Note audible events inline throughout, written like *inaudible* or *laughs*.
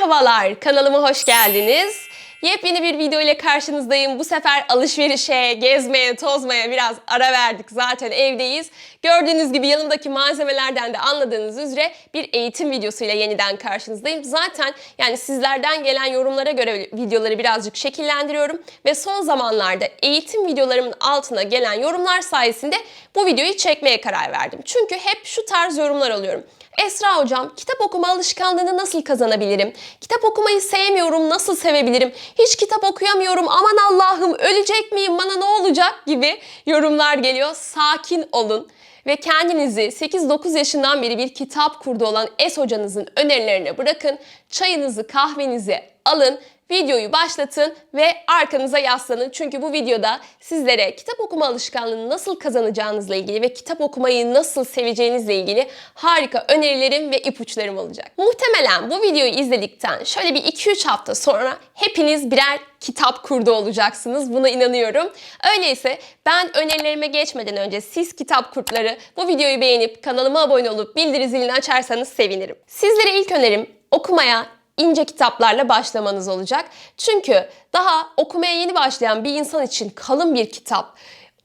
Merhabalar, kanalıma hoş geldiniz. Yepyeni bir video ile karşınızdayım. Bu sefer alışverişe, gezmeye, tozmaya biraz ara verdik. Zaten evdeyiz. Gördüğünüz gibi yanımdaki malzemelerden de anladığınız üzere bir eğitim videosuyla yeniden karşınızdayım. Zaten yani sizlerden gelen yorumlara göre videoları birazcık şekillendiriyorum. Ve son zamanlarda eğitim videolarımın altına gelen yorumlar sayesinde bu videoyu çekmeye karar verdim. Çünkü hep şu tarz yorumlar alıyorum. Esra hocam kitap okuma alışkanlığını nasıl kazanabilirim? Kitap okumayı sevmiyorum nasıl sevebilirim? Hiç kitap okuyamıyorum aman Allah'ım ölecek miyim bana ne olacak gibi yorumlar geliyor. Sakin olun ve kendinizi 8-9 yaşından beri bir kitap kurdu olan Es hocanızın önerilerine bırakın. Çayınızı kahvenizi alın videoyu başlatın ve arkanıza yaslanın. Çünkü bu videoda sizlere kitap okuma alışkanlığını nasıl kazanacağınızla ilgili ve kitap okumayı nasıl seveceğinizle ilgili harika önerilerim ve ipuçlarım olacak. Muhtemelen bu videoyu izledikten şöyle bir 2-3 hafta sonra hepiniz birer kitap kurdu olacaksınız. Buna inanıyorum. Öyleyse ben önerilerime geçmeden önce siz kitap kurtları bu videoyu beğenip kanalıma abone olup bildiri zilini açarsanız sevinirim. Sizlere ilk önerim okumaya ince kitaplarla başlamanız olacak. Çünkü daha okumaya yeni başlayan bir insan için kalın bir kitap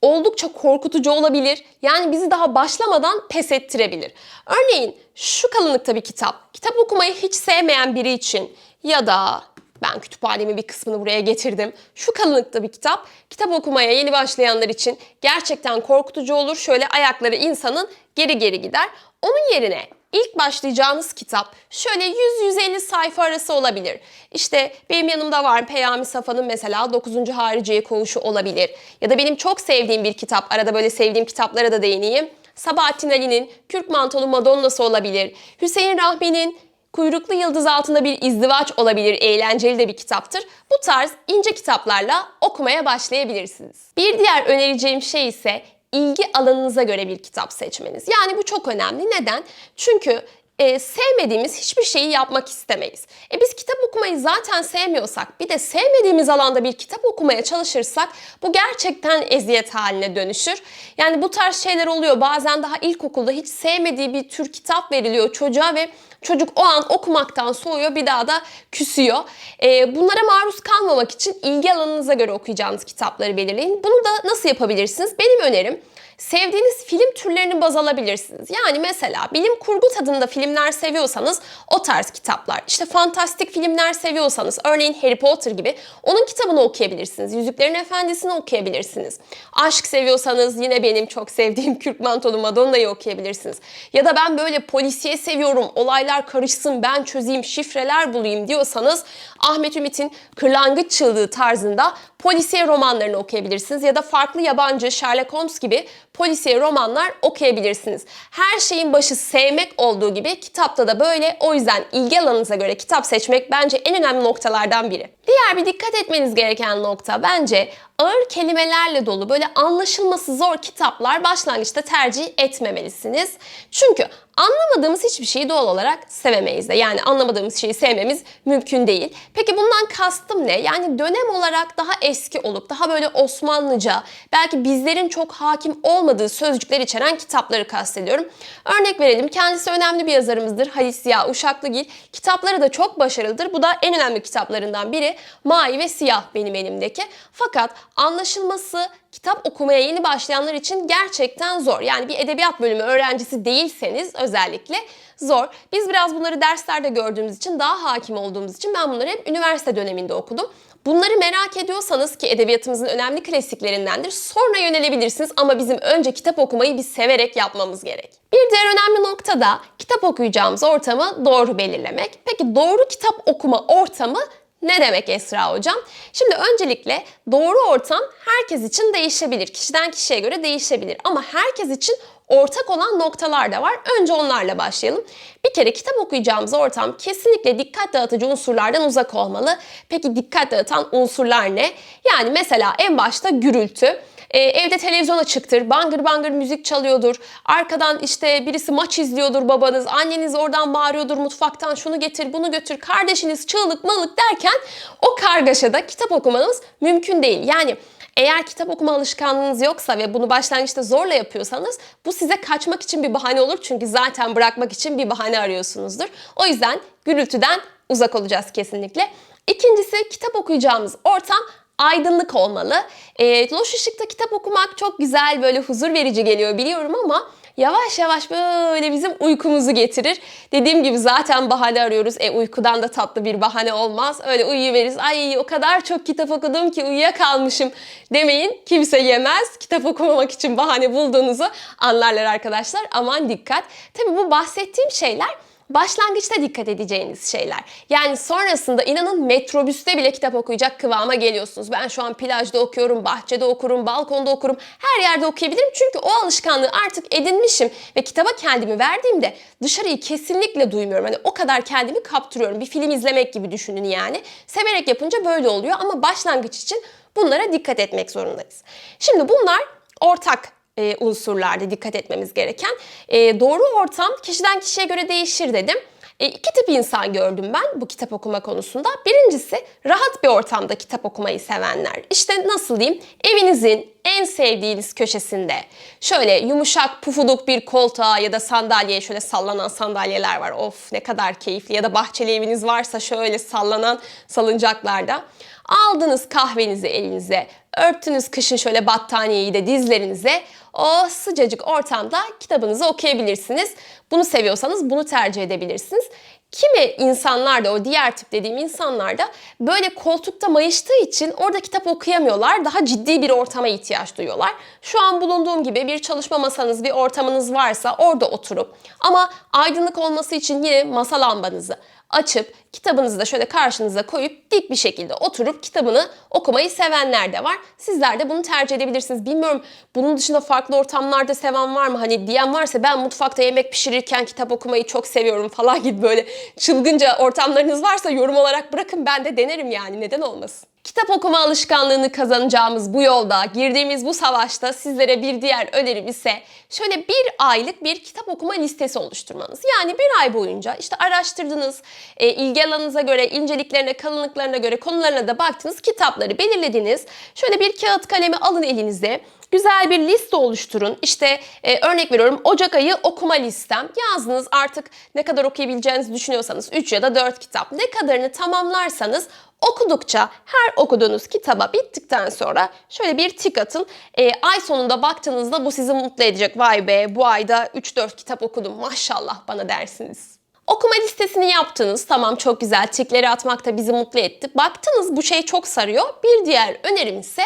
oldukça korkutucu olabilir. Yani bizi daha başlamadan pes ettirebilir. Örneğin şu kalınlıkta bir kitap. Kitap okumayı hiç sevmeyen biri için ya da ben kütüphanemin bir kısmını buraya getirdim. Şu kalınlıkta bir kitap. Kitap okumaya yeni başlayanlar için gerçekten korkutucu olur. Şöyle ayakları insanın geri geri gider. Onun yerine ilk başlayacağınız kitap şöyle 100-150 sayfa arası olabilir. İşte benim yanımda var Peyami Safa'nın mesela 9. Hariciye Koğuşu olabilir. Ya da benim çok sevdiğim bir kitap, arada böyle sevdiğim kitaplara da değineyim. Sabahattin Ali'nin Kürk Mantolu Madonna'sı olabilir. Hüseyin Rahmi'nin Kuyruklu Yıldız Altında Bir İzdivaç olabilir, eğlenceli de bir kitaptır. Bu tarz ince kitaplarla okumaya başlayabilirsiniz. Bir diğer önereceğim şey ise ilgi alanınıza göre bir kitap seçmeniz. Yani bu çok önemli. Neden? Çünkü e, sevmediğimiz hiçbir şeyi yapmak istemeyiz. E biz kitap okumayı zaten sevmiyorsak bir de sevmediğimiz alanda bir kitap okumaya çalışırsak bu gerçekten eziyet haline dönüşür. Yani bu tarz şeyler oluyor. Bazen daha ilkokulda hiç sevmediği bir tür kitap veriliyor çocuğa ve çocuk o an okumaktan soğuyor bir daha da küsüyor. E, bunlara maruz kalmamak için ilgi alanınıza göre okuyacağınız kitapları belirleyin. Bunu da nasıl yapabilirsiniz? Benim önerim sevdiğiniz film türlerini baz alabilirsiniz. Yani mesela bilim kurgu tadında filmler seviyorsanız o tarz kitaplar. İşte fantastik filmler seviyorsanız örneğin Harry Potter gibi onun kitabını okuyabilirsiniz. Yüzüklerin Efendisi'ni okuyabilirsiniz. Aşk seviyorsanız yine benim çok sevdiğim *laughs* Kürk Mantolu Madonna'yı okuyabilirsiniz. Ya da ben böyle polisiye seviyorum, olaylar karışsın, ben çözeyim, şifreler bulayım diyorsanız Ahmet Ümit'in Kırlangıç Çığlığı tarzında polisiye romanlarını okuyabilirsiniz. Ya da farklı yabancı Sherlock Holmes gibi polisiye romanlar okuyabilirsiniz. Her şeyin başı sevmek olduğu gibi kitapta da böyle. O yüzden ilgi alanınıza göre kitap seçmek bence en önemli noktalardan biri. Diğer bir dikkat etmeniz gereken nokta bence ağır kelimelerle dolu böyle anlaşılması zor kitaplar başlangıçta tercih etmemelisiniz. Çünkü anlamadığımız hiçbir şeyi doğal olarak sevemeyiz de. Yani anlamadığımız şeyi sevmemiz mümkün değil. Peki bundan kastım ne? Yani dönem olarak daha eski olup daha böyle Osmanlıca belki bizlerin çok hakim olmadığı sözcükler içeren kitapları kastediyorum. Örnek verelim. Kendisi önemli bir yazarımızdır. Halis Ziya Uşaklıgil. Kitapları da çok başarılıdır. Bu da en önemli kitaplarından biri. Mavi ve Siyah benim elimdeki. Fakat anlaşılması kitap okumaya yeni başlayanlar için gerçekten zor. Yani bir edebiyat bölümü öğrencisi değilseniz özellikle zor. Biz biraz bunları derslerde gördüğümüz için daha hakim olduğumuz için ben bunları hep üniversite döneminde okudum. Bunları merak ediyorsanız ki edebiyatımızın önemli klasiklerindendir sonra yönelebilirsiniz ama bizim önce kitap okumayı bir severek yapmamız gerek. Bir diğer önemli nokta da kitap okuyacağımız ortamı doğru belirlemek. Peki doğru kitap okuma ortamı ne demek Esra hocam? Şimdi öncelikle doğru ortam herkes için değişebilir. Kişiden kişiye göre değişebilir ama herkes için ortak olan noktalar da var. Önce onlarla başlayalım. Bir kere kitap okuyacağımız ortam kesinlikle dikkat dağıtıcı unsurlardan uzak olmalı. Peki dikkat dağıtan unsurlar ne? Yani mesela en başta gürültü. Ee, evde televizyon açıktır, bangır bangır müzik çalıyordur. Arkadan işte birisi maç izliyordur babanız. Anneniz oradan bağırıyordur mutfaktan şunu getir bunu götür. Kardeşiniz çığlık malık derken o kargaşada kitap okumanız mümkün değil. Yani eğer kitap okuma alışkanlığınız yoksa ve bunu başlangıçta zorla yapıyorsanız bu size kaçmak için bir bahane olur. Çünkü zaten bırakmak için bir bahane arıyorsunuzdur. O yüzden gürültüden uzak olacağız kesinlikle. İkincisi kitap okuyacağımız ortam aydınlık olmalı. E, loş ışıkta kitap okumak çok güzel böyle huzur verici geliyor biliyorum ama yavaş yavaş böyle bizim uykumuzu getirir. Dediğim gibi zaten bahane arıyoruz. E uykudan da tatlı bir bahane olmaz. Öyle uyuyuveriz. Ay o kadar çok kitap okudum ki uyuyakalmışım demeyin. Kimse yemez. Kitap okumamak için bahane bulduğunuzu anlarlar arkadaşlar. Aman dikkat. Tabii bu bahsettiğim şeyler başlangıçta dikkat edeceğiniz şeyler. Yani sonrasında inanın metrobüste bile kitap okuyacak kıvama geliyorsunuz. Ben şu an plajda okuyorum, bahçede okurum, balkonda okurum. Her yerde okuyabilirim çünkü o alışkanlığı artık edinmişim ve kitaba kendimi verdiğimde dışarıyı kesinlikle duymuyorum. Hani o kadar kendimi kaptırıyorum. Bir film izlemek gibi düşünün yani. Severek yapınca böyle oluyor ama başlangıç için bunlara dikkat etmek zorundayız. Şimdi bunlar ortak e, unsurlarda dikkat etmemiz gereken. E, doğru ortam kişiden kişiye göre değişir dedim. E, iki tip insan gördüm ben bu kitap okuma konusunda. Birincisi rahat bir ortamda kitap okumayı sevenler. İşte nasıl diyeyim evinizin en sevdiğiniz köşesinde şöyle yumuşak pufuduk bir koltuğa ya da sandalyeye şöyle sallanan sandalyeler var. Of ne kadar keyifli ya da bahçeli eviniz varsa şöyle sallanan salıncaklarda. Aldınız kahvenizi elinize, örttünüz kışın şöyle battaniyeyi de dizlerinize. O sıcacık ortamda kitabınızı okuyabilirsiniz. Bunu seviyorsanız bunu tercih edebilirsiniz. Kimi insanlar da o diğer tip dediğim insanlar da böyle koltukta mayıştığı için orada kitap okuyamıyorlar. Daha ciddi bir ortama ihtiyaç duyuyorlar. Şu an bulunduğum gibi bir çalışma masanız, bir ortamınız varsa orada oturup ama aydınlık olması için yine masa lambanızı açıp kitabınızı da şöyle karşınıza koyup dik bir şekilde oturup kitabını okumayı sevenler de var. Sizler de bunu tercih edebilirsiniz. Bilmiyorum bunun dışında farklı ortamlarda seven var mı? Hani diyen varsa ben mutfakta yemek pişirirken kitap okumayı çok seviyorum *laughs* falan gibi böyle çılgınca ortamlarınız varsa yorum olarak bırakın ben de denerim yani neden olmasın. Kitap okuma alışkanlığını kazanacağımız bu yolda, girdiğimiz bu savaşta sizlere bir diğer önerim ise şöyle bir aylık bir kitap okuma listesi oluşturmanız. Yani bir ay boyunca işte araştırdınız, e, ilgi alanınıza göre, inceliklerine, kalınlıklarına göre konularına da baktınız, kitapları belirlediniz. Şöyle bir kağıt kalemi alın elinize güzel bir liste oluşturun. İşte e, örnek veriyorum Ocak ayı okuma listem. Yazdınız artık ne kadar okuyabileceğinizi düşünüyorsanız 3 ya da 4 kitap. Ne kadarını tamamlarsanız okudukça her okuduğunuz kitaba bittikten sonra şöyle bir tik atın. E, ay sonunda baktığınızda bu sizi mutlu edecek. Vay be bu ayda 3-4 kitap okudum maşallah bana dersiniz. Okuma listesini yaptınız. Tamam çok güzel. Tikleri atmak da bizi mutlu etti. Baktınız bu şey çok sarıyor. Bir diğer önerim ise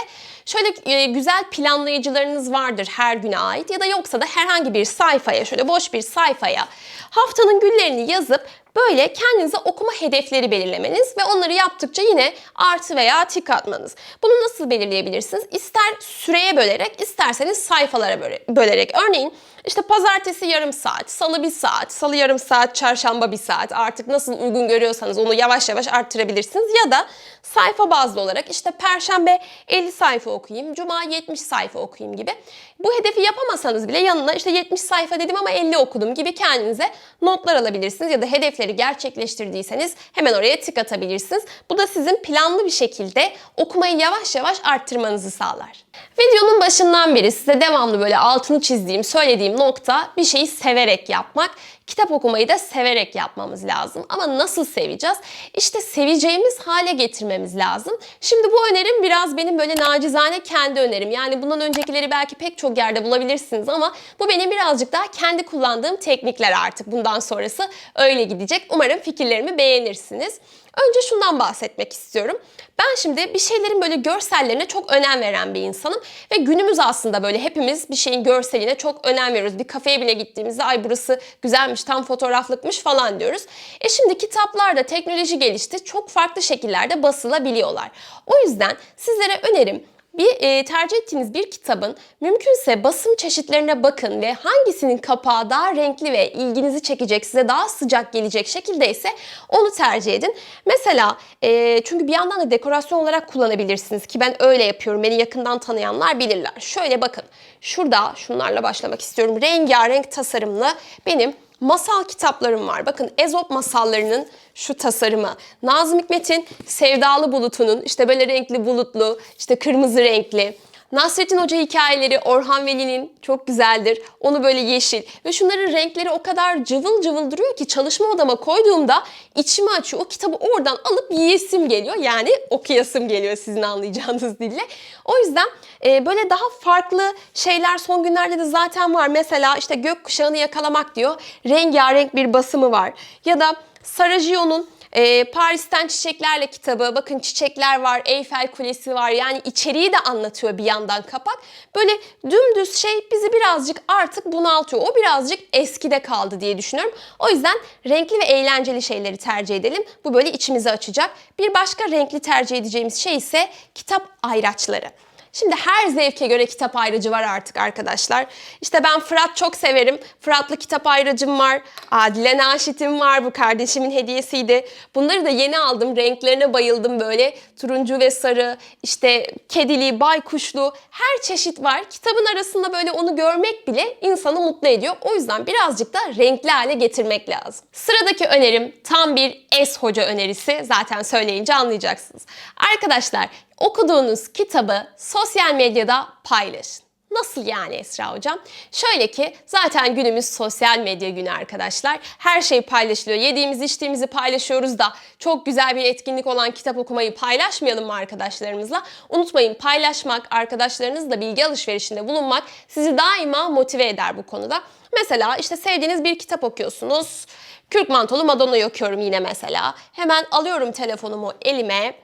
şöyle e, güzel planlayıcılarınız vardır her güne ait ya da yoksa da herhangi bir sayfaya şöyle boş bir sayfaya haftanın günlerini yazıp böyle kendinize okuma hedefleri belirlemeniz ve onları yaptıkça yine artı veya tik atmanız. Bunu nasıl belirleyebilirsiniz? İster süreye bölerek, isterseniz sayfalara bölerek. Örneğin işte pazartesi yarım saat, salı bir saat, salı yarım saat, çarşamba bir saat artık nasıl uygun görüyorsanız onu yavaş yavaş arttırabilirsiniz. Ya da sayfa bazlı olarak işte perşembe 50 sayfa okuyayım, cuma 70 sayfa okuyayım gibi. Bu hedefi yapamasanız bile yanına işte 70 sayfa dedim ama 50 okudum gibi kendinize notlar alabilirsiniz. Ya da hedefleri gerçekleştirdiyseniz hemen oraya tık atabilirsiniz. Bu da sizin planlı bir şekilde okumayı yavaş yavaş arttırmanızı sağlar. Videonun başından beri size devamlı böyle altını çizdiğim, söylediğim nokta bir şeyi severek yapmak. Kitap okumayı da severek yapmamız lazım. Ama nasıl seveceğiz? İşte seveceğimiz hale getirmemiz lazım. Şimdi bu önerim biraz benim böyle nacizane kendi önerim. Yani bundan öncekileri belki pek çok yerde bulabilirsiniz ama bu benim birazcık daha kendi kullandığım teknikler artık. Bundan sonrası öyle gidecek. Umarım fikirlerimi beğenirsiniz. Önce şundan bahsetmek istiyorum. Ben şimdi bir şeylerin böyle görsellerine çok önem veren bir insanım ve günümüz aslında böyle hepimiz bir şeyin görseline çok önem veriyoruz. Bir kafeye bile gittiğimizde ay burası güzelmiş, tam fotoğraflıkmış falan diyoruz. E şimdi kitaplarda teknoloji gelişti. Çok farklı şekillerde basılabiliyorlar. O yüzden sizlere önerim bir e, tercih ettiğiniz bir kitabın mümkünse basım çeşitlerine bakın ve hangisinin kapağı daha renkli ve ilginizi çekecek, size daha sıcak gelecek şekilde ise onu tercih edin. Mesela e, çünkü bir yandan da dekorasyon olarak kullanabilirsiniz ki ben öyle yapıyorum. Beni yakından tanıyanlar bilirler. Şöyle bakın. Şurada şunlarla başlamak istiyorum. Rengarenk tasarımlı benim masal kitaplarım var. Bakın Ezop masallarının şu tasarımı. Nazım Hikmet'in Sevdalı Bulutu'nun işte böyle renkli bulutlu, işte kırmızı renkli. Nasrettin Hoca hikayeleri Orhan Veli'nin çok güzeldir. Onu böyle yeşil ve şunların renkleri o kadar cıvıl cıvıl duruyor ki çalışma odama koyduğumda içimi açıyor. O kitabı oradan alıp yiyesim geliyor. Yani okuyasım geliyor sizin anlayacağınız dille. O yüzden e, böyle daha farklı şeyler son günlerde de zaten var. Mesela işte gökkuşağını yakalamak diyor. Rengarenk bir basımı var. Ya da Sarajevo'nun e, Paris'ten Çiçeklerle kitabı. Bakın çiçekler var, Eyfel Kulesi var. Yani içeriği de anlatıyor bir yandan kapak. Böyle dümdüz şey bizi birazcık artık bunaltıyor. O birazcık eskide kaldı diye düşünüyorum. O yüzden renkli ve eğlenceli şeyleri tercih edelim. Bu böyle içimizi açacak. Bir başka renkli tercih edeceğimiz şey ise kitap ayraçları. Şimdi her zevke göre kitap ayrıcı var artık arkadaşlar. İşte ben Fırat çok severim. Fıratlı kitap ayrıcım var. Adile Naşit'im var. Bu kardeşimin hediyesiydi. Bunları da yeni aldım. Renklerine bayıldım böyle. Turuncu ve sarı, işte kedili, baykuşlu her çeşit var. Kitabın arasında böyle onu görmek bile insanı mutlu ediyor. O yüzden birazcık da renkli hale getirmek lazım. Sıradaki önerim tam bir Es Hoca önerisi. Zaten söyleyince anlayacaksınız. Arkadaşlar okuduğunuz kitabı sosyal medyada paylaşın. Nasıl yani Esra Hocam? Şöyle ki zaten günümüz sosyal medya günü arkadaşlar. Her şey paylaşılıyor. Yediğimiz içtiğimizi paylaşıyoruz da çok güzel bir etkinlik olan kitap okumayı paylaşmayalım mı arkadaşlarımızla? Unutmayın paylaşmak, arkadaşlarınızla bilgi alışverişinde bulunmak sizi daima motive eder bu konuda. Mesela işte sevdiğiniz bir kitap okuyorsunuz. Kürk Mantolu Madonna'yı okuyorum yine mesela. Hemen alıyorum telefonumu elime.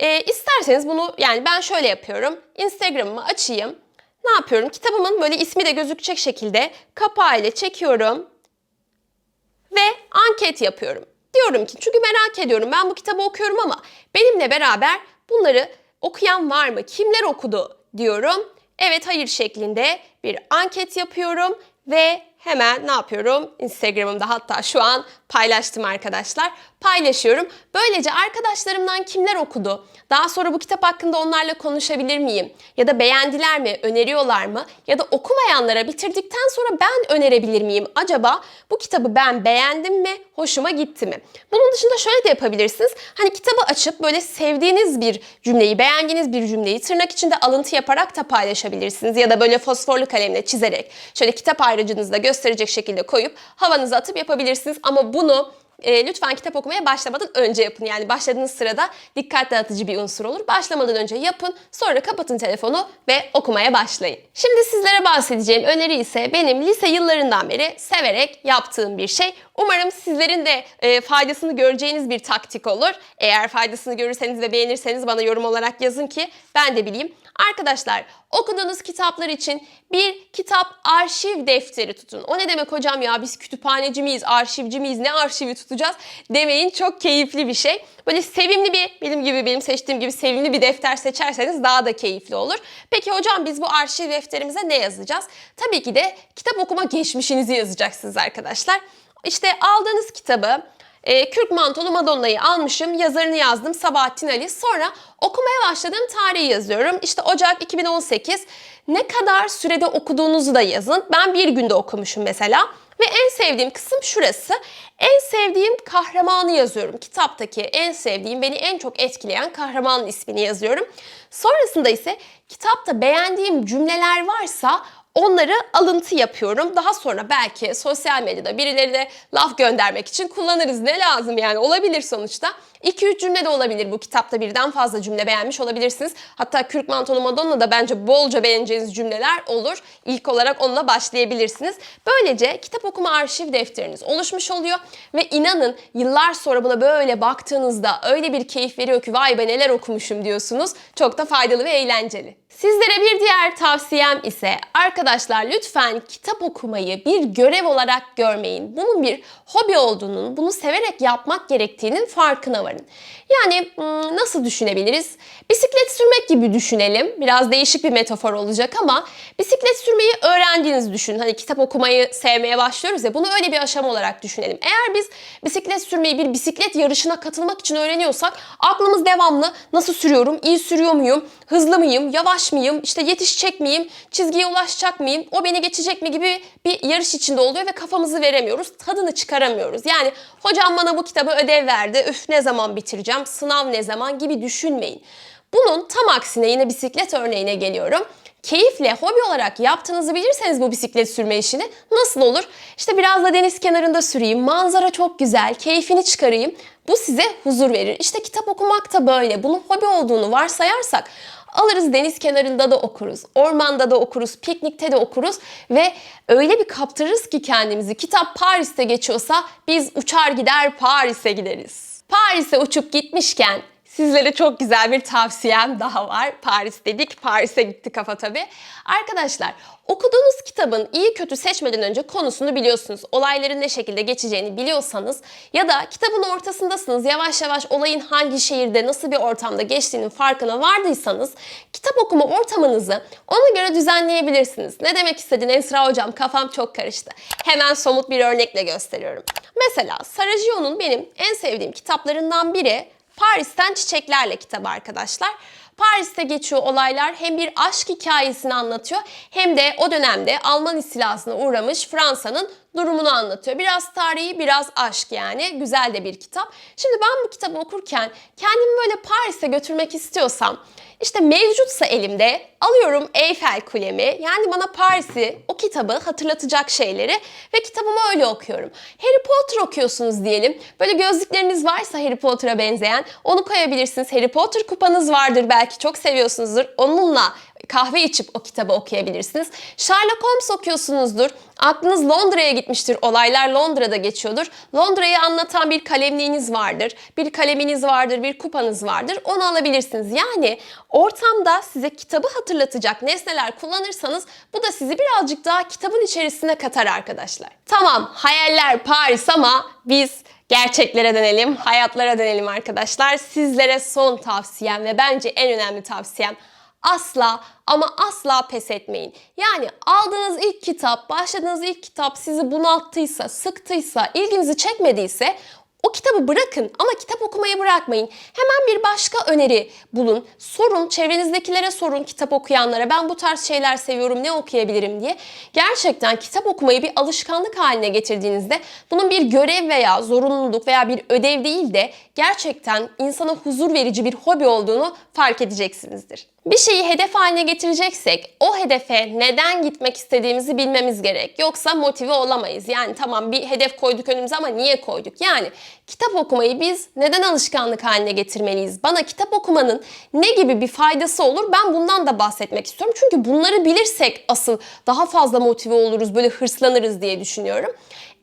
E, isterseniz bunu yani ben şöyle yapıyorum. Instagram'ımı açayım. Ne yapıyorum? Kitabımın böyle ismi de gözükecek şekilde kapağıyla çekiyorum ve anket yapıyorum. Diyorum ki çünkü merak ediyorum ben bu kitabı okuyorum ama benimle beraber bunları okuyan var mı? Kimler okudu diyorum. Evet hayır şeklinde bir anket yapıyorum ve hemen ne yapıyorum? Instagram'ımda hatta şu an paylaştım arkadaşlar. Paylaşıyorum. Böylece arkadaşlarımdan kimler okudu? Daha sonra bu kitap hakkında onlarla konuşabilir miyim? Ya da beğendiler mi? Öneriyorlar mı? Ya da okumayanlara bitirdikten sonra ben önerebilir miyim? Acaba bu kitabı ben beğendim mi? Hoşuma gitti mi? Bunun dışında şöyle de yapabilirsiniz. Hani kitabı açıp böyle sevdiğiniz bir cümleyi, beğendiğiniz bir cümleyi tırnak içinde alıntı yaparak da paylaşabilirsiniz. Ya da böyle fosforlu kalemle çizerek şöyle kitap ayrıcınızda gösterecek şekilde koyup havanıza atıp yapabilirsiniz. Ama bunu e, lütfen kitap okumaya başlamadan önce yapın. Yani başladığınız sırada dikkat dağıtıcı bir unsur olur. Başlamadan önce yapın, sonra kapatın telefonu ve okumaya başlayın. Şimdi sizlere bahsedeceğim öneri ise benim lise yıllarından beri severek yaptığım bir şey. Umarım sizlerin de e, faydasını göreceğiniz bir taktik olur. Eğer faydasını görürseniz ve beğenirseniz bana yorum olarak yazın ki ben de bileyim. Arkadaşlar okuduğunuz kitaplar için bir kitap arşiv defteri tutun. O ne demek hocam ya biz kütüphaneci miyiz, arşivci miyiz, ne arşivi tutacağız demeyin. Çok keyifli bir şey. Böyle sevimli bir, benim gibi benim seçtiğim gibi sevimli bir defter seçerseniz daha da keyifli olur. Peki hocam biz bu arşiv defterimize ne yazacağız? Tabii ki de kitap okuma geçmişinizi yazacaksınız arkadaşlar. İşte aldığınız kitabı e, Kürk Mantolu Madonna'yı almışım, yazarını yazdım Sabahattin Ali. Sonra okumaya başladığım tarihi yazıyorum. İşte Ocak 2018. Ne kadar sürede okuduğunuzu da yazın. Ben bir günde okumuşum mesela. Ve en sevdiğim kısım şurası. En sevdiğim kahramanı yazıyorum. Kitaptaki en sevdiğim, beni en çok etkileyen kahramanın ismini yazıyorum. Sonrasında ise kitapta beğendiğim cümleler varsa Onları alıntı yapıyorum. Daha sonra belki sosyal medyada birileri de laf göndermek için kullanırız. Ne lazım yani olabilir sonuçta. 2-3 cümle de olabilir bu kitapta birden fazla cümle beğenmiş olabilirsiniz. Hatta Kürk Mantolu Madonna da bence bolca beğeneceğiniz cümleler olur. İlk olarak onunla başlayabilirsiniz. Böylece kitap okuma arşiv defteriniz oluşmuş oluyor. Ve inanın yıllar sonra buna böyle baktığınızda öyle bir keyif veriyor ki vay be neler okumuşum diyorsunuz. Çok da faydalı ve eğlenceli. Sizlere bir diğer tavsiyem ise arkadaşlar lütfen kitap okumayı bir görev olarak görmeyin. Bunun bir hobi olduğunun, bunu severek yapmak gerektiğinin farkına varın. Yani nasıl düşünebiliriz? Bisiklet sürmek gibi düşünelim. Biraz değişik bir metafor olacak ama bisiklet sürmeyi öğrendiğinizi düşünün. Hani kitap okumayı sevmeye başlıyoruz ya bunu öyle bir aşama olarak düşünelim. Eğer biz bisiklet sürmeyi bir bisiklet yarışına katılmak için öğreniyorsak aklımız devamlı nasıl sürüyorum, iyi sürüyor muyum, hızlı mıyım, yavaş mıyım, işte yetişecek miyim, çizgiye ulaşacak mıyım, o beni geçecek mi gibi bir yarış içinde oluyor ve kafamızı veremiyoruz, tadını çıkaramıyoruz. Yani hocam bana bu kitabı ödev verdi, üf ne zaman bitireceğim, sınav ne zaman gibi düşünmeyin. Bunun tam aksine yine bisiklet örneğine geliyorum keyifle, hobi olarak yaptığınızı bilirseniz bu bisiklet sürme işini nasıl olur? İşte biraz da deniz kenarında süreyim, manzara çok güzel, keyfini çıkarayım. Bu size huzur verir. İşte kitap okumak da böyle. Bunun hobi olduğunu varsayarsak alırız deniz kenarında da okuruz, ormanda da okuruz, piknikte de okuruz ve öyle bir kaptırırız ki kendimizi. Kitap Paris'te geçiyorsa biz uçar gider Paris'e gideriz. Paris'e uçup gitmişken Sizlere çok güzel bir tavsiyem daha var. Paris dedik, Paris'e gitti kafa tabii. Arkadaşlar, okuduğunuz kitabın iyi kötü seçmeden önce konusunu biliyorsunuz. Olayların ne şekilde geçeceğini biliyorsanız ya da kitabın ortasındasınız, yavaş yavaş olayın hangi şehirde, nasıl bir ortamda geçtiğinin farkına vardıysanız kitap okuma ortamınızı ona göre düzenleyebilirsiniz. Ne demek istedin Esra hocam? Kafam çok karıştı. Hemen somut bir örnekle gösteriyorum. Mesela Sarajevo'nun benim en sevdiğim kitaplarından biri Paris'ten Çiçeklerle kitabı arkadaşlar. Paris'te geçiyor olaylar hem bir aşk hikayesini anlatıyor hem de o dönemde Alman istilasına uğramış Fransa'nın durumunu anlatıyor. Biraz tarihi, biraz aşk yani. Güzel de bir kitap. Şimdi ben bu kitabı okurken kendimi böyle Paris'e götürmek istiyorsam işte mevcutsa elimde alıyorum Eyfel Kulemi yani bana Paris'i o kitabı hatırlatacak şeyleri ve kitabımı öyle okuyorum. Harry Potter okuyorsunuz diyelim. Böyle gözlükleriniz varsa Harry Potter'a benzeyen onu koyabilirsiniz. Harry Potter kupanız vardır belki çok seviyorsunuzdur. Onunla kahve içip o kitabı okuyabilirsiniz. Sherlock Holmes okuyorsunuzdur. Aklınız Londra'ya gitmiştir. Olaylar Londra'da geçiyordur. Londra'yı anlatan bir kalemliğiniz vardır. Bir kaleminiz vardır, bir kupanız vardır. Onu alabilirsiniz. Yani ortamda size kitabı hatırlatacak nesneler kullanırsanız bu da sizi birazcık daha kitabın içerisine katar arkadaşlar. Tamam hayaller Paris ama biz gerçeklere dönelim, hayatlara dönelim arkadaşlar. Sizlere son tavsiyem ve bence en önemli tavsiyem asla ama asla pes etmeyin. Yani aldığınız ilk kitap, başladığınız ilk kitap sizi bunalttıysa, sıktıysa, ilginizi çekmediyse o kitabı bırakın ama kitap okumayı bırakmayın. Hemen bir başka öneri bulun. Sorun, çevrenizdekilere sorun kitap okuyanlara. Ben bu tarz şeyler seviyorum, ne okuyabilirim diye. Gerçekten kitap okumayı bir alışkanlık haline getirdiğinizde bunun bir görev veya zorunluluk veya bir ödev değil de gerçekten insana huzur verici bir hobi olduğunu fark edeceksinizdir. Bir şeyi hedef haline getireceksek o hedefe neden gitmek istediğimizi bilmemiz gerek. Yoksa motive olamayız. Yani tamam bir hedef koyduk önümüze ama niye koyduk? Yani kitap okumayı biz neden alışkanlık haline getirmeliyiz? Bana kitap okumanın ne gibi bir faydası olur? Ben bundan da bahsetmek istiyorum. Çünkü bunları bilirsek asıl daha fazla motive oluruz, böyle hırslanırız diye düşünüyorum.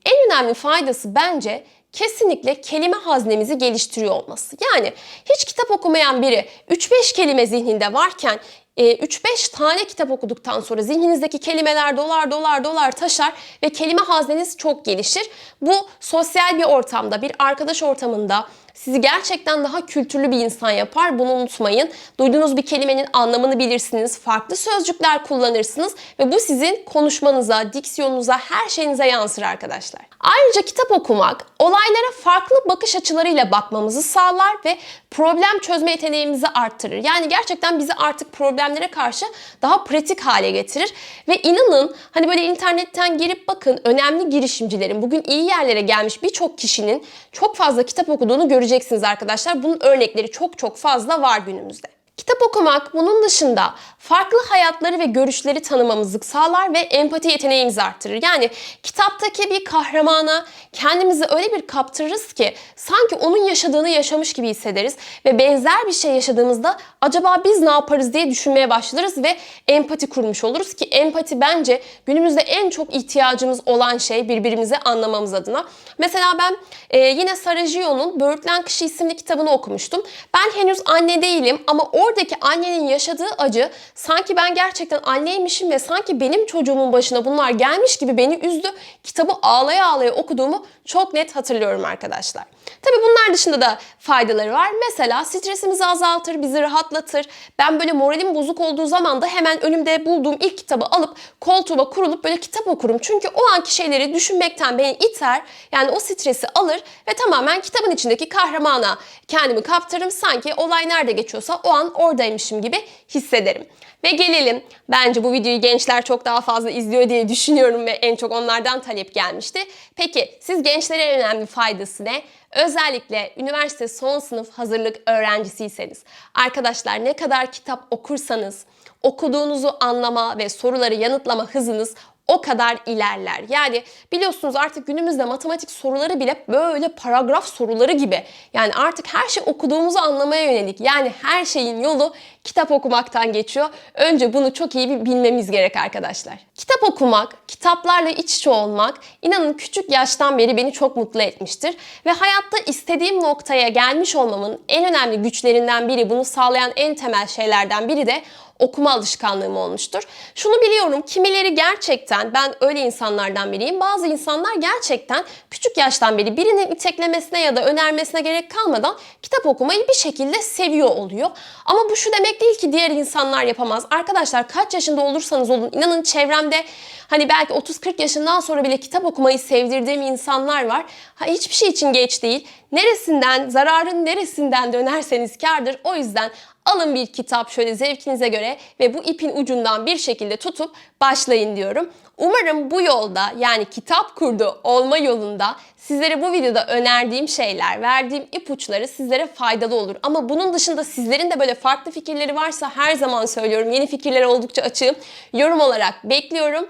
En önemli faydası bence kesinlikle kelime haznemizi geliştiriyor olması. Yani hiç kitap okumayan biri 3-5 kelime zihninde varken 3-5 e, tane kitap okuduktan sonra zihninizdeki kelimeler dolar dolar dolar taşar ve kelime hazneniz çok gelişir. Bu sosyal bir ortamda, bir arkadaş ortamında sizi gerçekten daha kültürlü bir insan yapar. Bunu unutmayın. Duyduğunuz bir kelimenin anlamını bilirsiniz. Farklı sözcükler kullanırsınız ve bu sizin konuşmanıza, diksiyonunuza, her şeyinize yansır arkadaşlar. Ayrıca kitap okumak olaylara farklı bakış açılarıyla bakmamızı sağlar ve problem çözme yeteneğimizi arttırır. Yani gerçekten bizi artık problemlere karşı daha pratik hale getirir ve inanın hani böyle internetten girip bakın önemli girişimcilerin bugün iyi yerlere gelmiş birçok kişinin çok fazla kitap okuduğunu göreceksiniz arkadaşlar. Bunun örnekleri çok çok fazla var günümüzde. Kitap okumak bunun dışında farklı hayatları ve görüşleri tanımamızı sağlar ve empati yeteneğimizi arttırır. Yani kitaptaki bir kahramana kendimizi öyle bir kaptırırız ki sanki onun yaşadığını yaşamış gibi hissederiz ve benzer bir şey yaşadığımızda acaba biz ne yaparız diye düşünmeye başlarız ve empati kurmuş oluruz ki empati bence günümüzde en çok ihtiyacımız olan şey birbirimizi anlamamız adına. Mesela ben e, yine Sarajevo'nun Böğürtlen Kışı isimli kitabını okumuştum. Ben henüz anne değilim ama oradaki annenin yaşadığı acı sanki ben gerçekten anneymişim ve sanki benim çocuğumun başına bunlar gelmiş gibi beni üzdü. Kitabı ağlaya ağlaya okuduğumu çok net hatırlıyorum arkadaşlar. Tabii bunlar dışında da faydaları var. Mesela stresimizi azaltır, bizi rahatlatır. Ben böyle moralim bozuk olduğu zaman da hemen önümde bulduğum ilk kitabı alıp koltuğuma kurulup böyle kitap okurum. Çünkü o anki şeyleri düşünmekten beni iter. Yani o stresi alır ve tamamen kitabın içindeki kahramana kendimi kaptırırım. Sanki olay nerede geçiyorsa o an oradaymışım gibi hissederim. Ve gelelim bence bu videoyu gençler çok daha fazla izliyor diye düşünüyorum ve en çok onlardan talep gelmişti. Peki siz gençlere en önemli faydası ne? Özellikle üniversite son sınıf hazırlık öğrencisiyseniz, arkadaşlar ne kadar kitap okursanız, okuduğunuzu anlama ve soruları yanıtlama hızınız o kadar ilerler. Yani biliyorsunuz artık günümüzde matematik soruları bile böyle paragraf soruları gibi. Yani artık her şey okuduğumuzu anlamaya yönelik. Yani her şeyin yolu kitap okumaktan geçiyor. Önce bunu çok iyi bir bilmemiz gerek arkadaşlar. Kitap okumak, kitaplarla iç içe olmak inanın küçük yaştan beri beni çok mutlu etmiştir. Ve hayatta istediğim noktaya gelmiş olmamın en önemli güçlerinden biri, bunu sağlayan en temel şeylerden biri de okuma alışkanlığım olmuştur. Şunu biliyorum kimileri gerçekten ben öyle insanlardan biriyim. Bazı insanlar gerçekten küçük yaştan beri birinin iteklemesine ya da önermesine gerek kalmadan kitap okumayı bir şekilde seviyor oluyor. Ama bu şu demek değil ki diğer insanlar yapamaz. Arkadaşlar kaç yaşında olursanız olun inanın çevremde hani belki 30-40 yaşından sonra bile kitap okumayı sevdirdiğim insanlar var. Ha, hiçbir şey için geç değil. Neresinden, zararın neresinden dönerseniz kardır. O yüzden alın bir kitap şöyle zevkinize göre ve bu ipin ucundan bir şekilde tutup başlayın diyorum. Umarım bu yolda yani kitap kurdu olma yolunda sizlere bu videoda önerdiğim şeyler, verdiğim ipuçları sizlere faydalı olur. Ama bunun dışında sizlerin de böyle farklı fikirleri varsa her zaman söylüyorum. Yeni fikirlere oldukça açığım. Yorum olarak bekliyorum.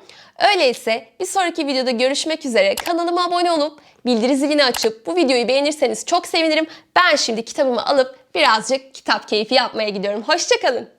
Öyleyse bir sonraki videoda görüşmek üzere. Kanalıma abone olup bildiri zilini açıp bu videoyu beğenirseniz çok sevinirim. Ben şimdi kitabımı alıp birazcık kitap keyfi yapmaya gidiyorum. Hoşçakalın.